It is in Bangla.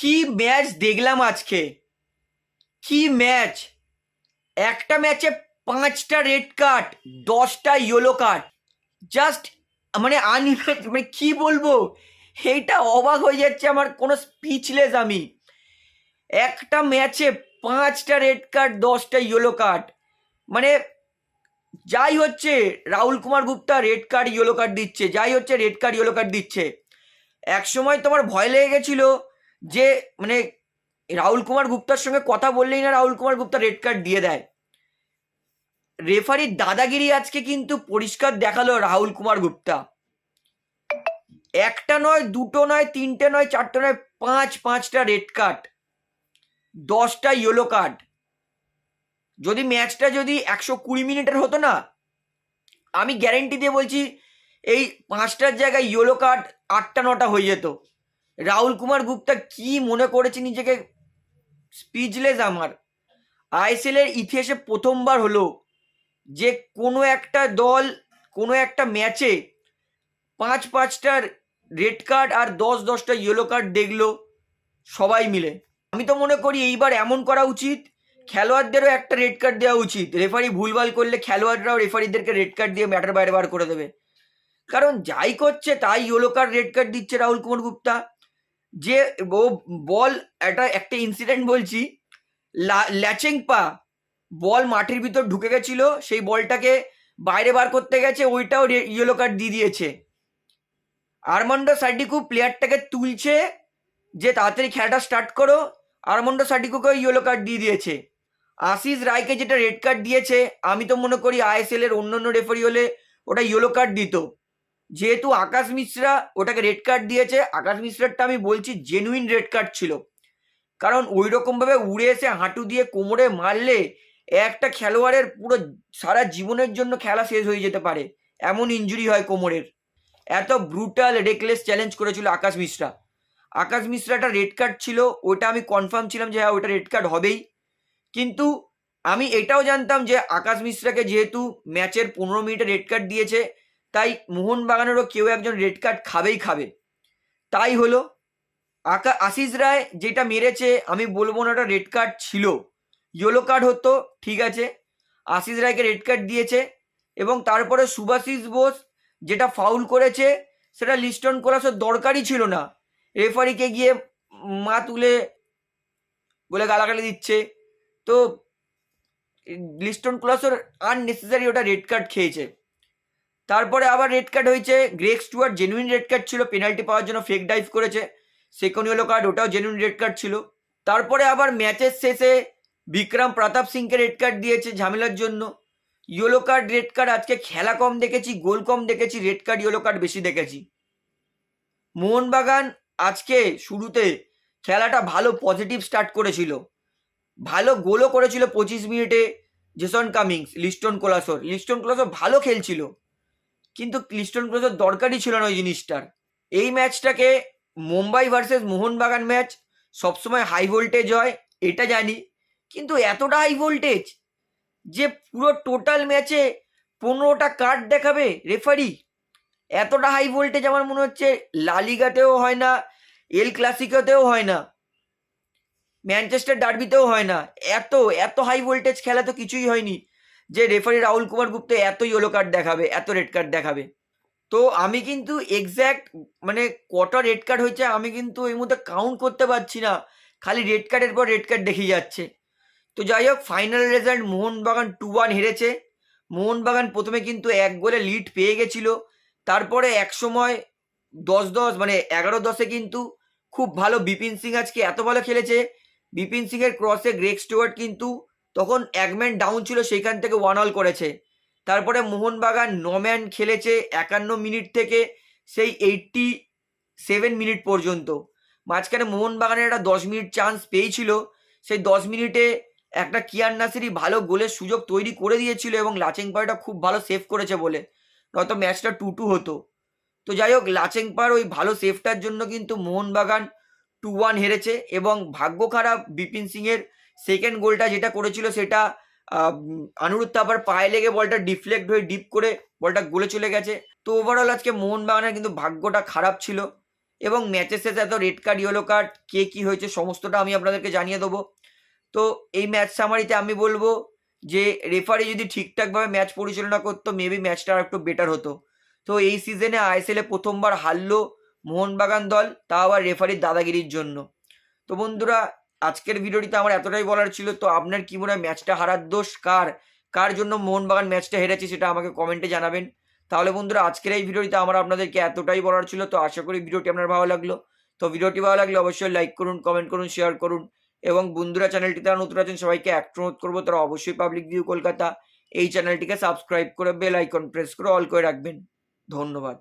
কি ম্যাচ দেখলাম আজকে? কি ম্যাচ? একটা ম্যাচে পাঁচটা রেড কার্ড, দশটা ইয়েলো কার্ড। জাস্ট মানে আনইমেট মানে কি বলব? এইটা অবাক হয়ে যাচ্ছে আমার, কোনো স্পিচলেস আমি। একটা ম্যাচে পাঁচটা রেড কার্ড, দশটা ইয়েলো কার্ড। মানে যাই হচ্ছে, Rahul Kumar Gupta red card yellow card দিচ্ছে। যাই হচ্ছে, রেড কার্ড ইয়েলো কার্ড দিচ্ছে। এক সময় তোমার ভয় লেগে গেছিল যে মানে রাহুল কুমার গুপ্তার সঙ্গে কথা বললেই না রাহুল কুমার গুপ্তা রেড কার্ড দিয়ে দেয়। রেফারির দাদাগিরি আজকে কিন্তু পরিষ্কার দেখাল রাহুল কুমার গুপ্তা। একটা নয়, দুটো নয়, তিনটে নয়, চারটে নয়, পাঁচ, পাঁচটা রেড কার্ড দশটা ইয়েলো কার্ড যদি ম্যাচটা যদি একশো কুড়ি মিনিটের হতো না, আমি গ্যারেন্টি দিয়ে বলছি, এই পাঁচটার জায়গায় ইয়েলো কার্ড আটটা, নটা হয়ে যেত। রাহুল কুমার গুপ্তা কি মনে করেছে নিজেকে? স্পিচলেস আমার। আইএসএল এর ইতিহাসে প্রথমবার হলো যে কোনো একটা দল, কোনো একটা ম্যাচে পাঁচ পাঁচটার রেড কার্ড আর দশ দশটা ইয়েলো কার্ড দেখল সবাই মিলে। আমি তো মনে করি এইবার এমন করা উচিত, খেলোয়াড়দেরও একটা রেড কার্ড দেওয়া উচিত। রেফারি ভুলভাল করলে খেলোয়াড়রাও রেফারিদেরকে রেড কার্ড দিয়ে ম্যাটার বাইরে বার করে দেবে। কারণ যাই করছে তাই ইয়েলো কার্ড রেড কার্ড দিচ্ছে রাহুল কুমার গুপ্তা। যে ও বল একটা একটা ইনসিডেন্ট বলছি ল্যাচিং পা বল মাটির ভিতর ঢুকে গেছিল, সেই বলটাকে বাইরে বার করতে গেছে, ওইটাও ইয়েলো কার্ড দিয়ে দিয়েছে। আরমান্ডো সার্ডিকু প্লেয়ারটাকে তুলছে, যে তাড়াতাড়ি খেলাটা স্টার্ট করো, আরমান্ডো সার্ডিকুকেও ইয়েলো কার্ড দিয়ে দিয়েছে। আশিস রায়কে যেটা রেড কার্ড দিয়েছে, আমি তো মনে করি আইএসএল এর অন্য অন্য রেফারি হলে ওটা ইয়েলো কার্ড দিত। যেহেতু আকাশ মিশ্রা ওটাকে রেড কার্ড দিয়েছে, আকাশ মিশ্রারটা আমি বলছি জেনুইন রেড কার্ড ছিল। কারণ ওই রকমভাবে উড়ে এসে হাঁটু দিয়ে কোমরে মারলে একটা খেলোয়াড়ের পুরো সারা জীবনের জন্য খেলা শেষ হয়ে যেতে পারে, এমন ইঞ্জুরি হয় কোমরের। এত ব্রুটাল রেকলেস চ্যালেঞ্জ করেছিল আকাশ মিশ্রা। আকাশ মিশ্রাটা রেড কার্ড ছিল, ওটা আমি কনফার্ম ছিলাম যে হ্যাঁ ওটা রেড কার্ড হবেই। কিন্তু আমি এটাও জানতাম যে আকাশ মিশ্রাকে যেহেতু ম্যাচের পনেরো মিনিটে রেড কার্ড দিয়েছে তাই মোহনবাগানেরও কেউ একজন রেড কার্ড খাবেই খাবে। তাই হলো, আকা আশিস রায় যেটা মেরেছে, আমি বলব না ওটা রেড কার্ড ছিল। ইয়েলো কার্ড হতো, ঠিক আছে। আশিস রায়কে রেড কার্ড দিয়েছে এবং তারপরে সুভাশিস বোস যেটা ফাউল করেছে, সেটা লিস্টন করার দরকারই ছিল না। রেফারিকে গিয়ে মা তুলে বলে গালাগালি দিচ্ছে। তো লিস্টন ক্লাসের আননেসেসারি ওটা রেড কার্ড খেয়েছে। তারপরে আবার রেড কার্ড হয়েছে। Greg Stewart genuine red card ছিল পেনাল্টি পাওয়ার জন্য ফেক ডাইভ করেছে। সেকেন্ড ইয়েলো কার্ড ওটাও জেনুইন রেড কার্ড ছিল। তারপরে আবার ম্যাচের শেষে বিক্রম প্রতাপ সিংকে রেড কার্ড দিয়েছে ঝামেলার জন্য। ইয়েলো কার্ড রেড কার্ড আজকে খেলা কম দেখেছি, গোল কম দেখেছি রেড কার্ড ইয়েলো কার্ড বেশি দেখেছি। মোহনবাগান আজকে শুরুতে খেলাটা ভালো পজিটিভ স্টার্ট করেছিল। ভালো গোলও করেছিল পঁচিশ মিনিটে জেসন কামিংস, লিস্টন কোলাসর। লিস্টন কোলাসর ভালো খেলছিল। কিন্তু ক্লিস্টন কোলাসর দরকারই ছিল না ওই জিনিসটার। এই ম্যাচটাকে মুম্বাই ভার্সেস মোহনবাগান ম্যাচ সবসময় হাই ভোল্টেজ হয়, এটা জানি, কিন্তু এতটা হাই ভোল্টেজ যে পুরো টোটাল ম্যাচে পনেরোটা কার্ড দেখাবে রেফারি এতটা হাই ভোল্টেজ আমার মনে হচ্ছে লালিগাতেও হয় না এল ক্লাসিকোতেও হয় না ম্যানচেস্টার ডার্বিতেও হয় না। এত এত হাই ভোল্টেজ খেলা তো কিছুই হয়নি। যে রেফারি রাহুল কুমার গুপ্ত এত ইয়েলো কার্ড দেখাবে, এত রেড কার্ড দেখাবে। তো আমি কিন্তু এক্স্যাক্ট মানে কটা রেড কার্ড হয়েছে আমি কিন্তু এই মুহূর্তে কাউন্ট করতে পারছি না। খালি রেড কার্ডের পর রেড কার্ড দেখে যাচ্ছে। তো যাই হোক final result Mohun Bagan two one হেরেছে। মোহনবাগান প্রথমে কিন্তু এক গোলে লিড পেয়ে গেছিল। তারপরে এক সময় দশ দশ মানে এগারো দশে কিন্তু খুব ভালো বিপিন সিং আজকে এত ভালো খেলেছে। বিপিন সিং এর ক্রসে গ্রেক স্টুয়ার্ট কিন্তু তখন এক ম্যান ডাউন ছিল, সেইখান থেকে ওয়ান অল করেছে। তারপরে মোহনবাগান নম্যান খেলেছে একান্ন মিনিট থেকে সেই এইটটি সেভেন মিনিট পর্যন্ত। মাঝখানে মোহনবাগানের একটা দশ মিনিট চান্স পেয়েছিল। সেই দশ মিনিটে একটা কিয়ান নাসিরি ভালো গোলের সুযোগ তৈরি করে দিয়েছিল এবং লাচেং পাড়টা খুব ভালো সেভ করেছে বলে। নয়তো ম্যাচটা টু টু হতো। তো যাই হোক লাচেং পাড় ওই ভালো সেভটার জন্য কিন্তু মোহনবাগান টু ওয়ান হেরেছে এবং ভাগ্য খারাপ বিপিন সিংয়ের সেকেন্ড গোলটা যেটা করেছিল সেটা আনুরুদ্ধ থাপার পায়ে লেগে বলটা ডিফ্লেক্ট হয়ে ডিপ করে বলটা গোলে চলে গেছে। তো ওভারঅল আজকে মোহনবাগানের কিন্তু ভাগ্যটা খারাপ ছিল এবং ম্যাচের শেষে এত রেড কার্ড ইয়েলো কার্ড কে কী হয়েছে সমস্তটা আমি আপনাদেরকে জানিয়ে দেবো। তো এই ম্যাচ সামারিতে আমি বলব যে রেফারি যদি ঠিকঠাকভাবে ম্যাচ পরিচালনা করতো মেবি ম্যাচটা আর একটু বেটার হতো। তো এই সিজনে আইএসএলে প্রথমবার হারলো মোহনবাগান দল তা আবার রেফারির দাদাগিরির জন্য। তো বন্ধুরা আজকের ভিডিওটিতে আমার এতটাই বলার ছিল, তো আপনার কি মনে হয় ম্যাচটা হারার দোষ কার? কার জন্য মোহনবাগান ম্যাচটা হেরেছে সেটা আমাকে কমেন্টে জানাবেন। তাহলে বন্ধুরা, আজকের এই ভিডিওটিতে আমার আপনাদেরকে এতটাই বলার ছিল, তো আশা করি ভিডিওটি আপনার ভালো লাগল। তো ভিডিওটি ভালো লাগলে অবশ্যই লাইক করুন কমেন্ট করুন শেয়ার করুন এবং বন্ধুরা চ্যানেলটিতে যারা নতুন আছেন সবাইকে অনুরোধ করব, তারা অবশ্যই পাবলিক ভিউ কলকাতা এই চ্যানেলটিকে সাবস্ক্রাইব করে বেল আইকন প্রেস করে অল করে রাখবেন। ধন্যবাদ।